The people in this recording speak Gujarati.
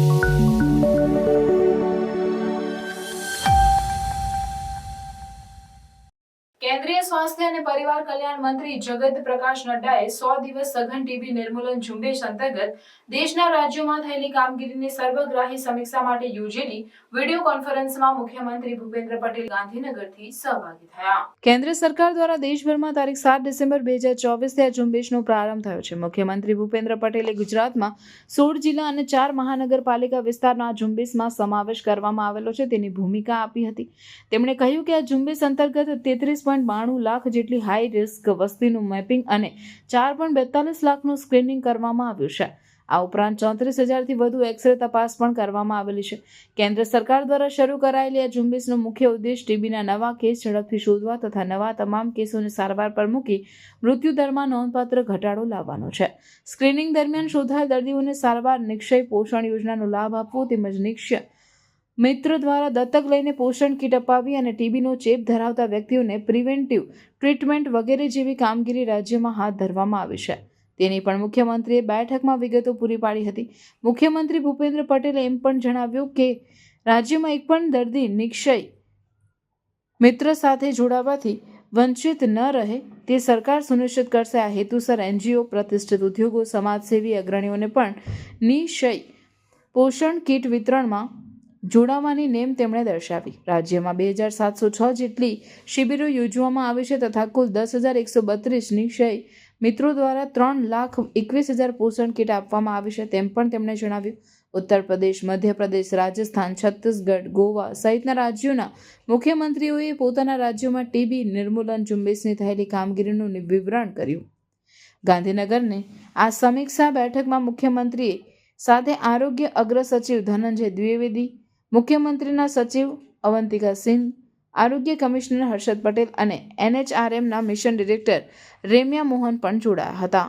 Thank you. સ્વાસ્થ્ય અને પરિવાર કલ્યાણ મંત્રી જગત પ્રકાશ નડ્ડાએ સો દિવસ સઘન ટીબી નિર્મૂલન ઝુંબેશ અંતર્ગત દેશના રાજ્યોમાં થયેલી કામગીરીની સર્વગ્રાહી સમીક્ષા માટે યોજેલી વીડિયો કોન્ફરન્સમાં મુખ્યમંત્રી ભૂપેન્દ્ર પટેલ ગાંધીનગરથી સહભાગી થયા. કેન્દ્ર સરકાર દ્વારા દેશભરમાં તારીખ સાત ડિસેમ્બર બે હજાર ચોવીસથી આ ઝુંબેશનો પ્રારંભ થયો છે. મુખ્યમંત્રી ભૂપેન્દ્ર પટેલે ગુજરાતમાં સોળ જિલ્લા અને ચાર મહાનગરપાલિકા વિસ્તારના આ ઝુંબેશમાં સમાવેશ કરવામાં આવેલો છે. તેની ભૂમિકા આપી હતી. તેમણે કહ્યું કે આ ઝુંબેશ અંતર્ગત તેત્રીસ પોઈન્ટ બાણું લાખ જેટલી હાઈ રિસ્ક વસ્તીનું મેપિંગ અને ચાર પોઈન્ટ બેતાલીસ લાખનું સ્ક્રીનિંગ કરવામાં આવ્યું છે. આ ઉપરાંત ચોત્રીસ હજારથી વધુ એક્સરે તપાસ પણ કરવામાં આવેલી છે. કેન્દ્ર સરકાર દ્વારા શરૂ કરાયેલી આ ઝુંબેશનો મુખ્ય ઉદ્દેશ ટીબીના નવા કેસ ઝડપથી શોધવા તથા નવા તમામ કેસોને સારવાર પર મૂકી મૃત્યુદરમાં નોંધપાત્ર ઘટાડો લાવવાનો છે. સ્ક્રીનિંગ દરમિયાન શોધાયેલ દર્દીઓને સારવાર, નિક્ષય, પોષણ યોજનાનો લાભ આપવો તેમજ નિક્ષય મિત્ર દ્વારા દત્તક લઈને પોષણ કીટ અપાવી અને ટીબીનો ચેપ ધરાવતા વ્યક્તિઓને પ્રિવેન્ટિવ ટ્રીટમેન્ટ વગેરે જેવી કામગીરી રાજ્યમાં હાથ ધરવામાં આવી છે. તેની પણ મુખ્યમંત્રીએ બેઠકમાં વિગતો પૂરી પાડી હતી. મુખ્યમંત્રી ભૂપેન્દ્ર પટેલે એમ પણ જણાવ્યું કે, રાજ્યમાં એક પણ દર્દી નિક્ષય મિત્ર સાથે જોડાવાથી વંચિત ન રહે તે સરકાર સુનિશ્ચિત કરશે. આ હેતુસર એનજીઓ, પ્રતિષ્ઠિત ઉદ્યોગો, સમાજસેવી અગ્રણીઓને પણ નિશય પોષણ કીટ વિતરણમાં જોડાવાની નેમ તેમણે દર્શાવી. રાજ્યમાં બે હજાર સાતસો છ જેટલી શિબિરો યોજવામાં આવી છે તથા કુલ દસ હજાર એકસો બત્રીસ નિશ્ચય મિત્રો દ્વારા ત્રણ લાખ એકવીસ હજાર પોષણ કીટ આપવામાં આવી છે તેમ પણ તેમણે જણાવ્યું. ઉત્તર પ્રદેશ, મધ્યપ્રદેશ, રાજસ્થાન, છત્તીસગઢ, ગોવા સહિતના રાજ્યોના મુખ્યમંત્રીઓએ પોતાના રાજ્યોમાં ટીબી નિર્મૂલન ઝુંબેશની થયેલી કામગીરીનું વિવરણ કર્યું. ગાંધીનગરને આ સમીક્ષા બેઠકમાં મુખ્યમંત્રીએ સાથે આરોગ્ય અગ્ર સચિવ ધનંજય દ્વિવેદી મુખ્યમંત્રીના સચિવ અવંતિકા સિંહ આરોગ્ય કમિશનર હર્ષદ પટેલ અને એનએચઆરએમના મિશન ડિરેક્ટર રેમ્યા મોહન પણ જોડાયા હતા.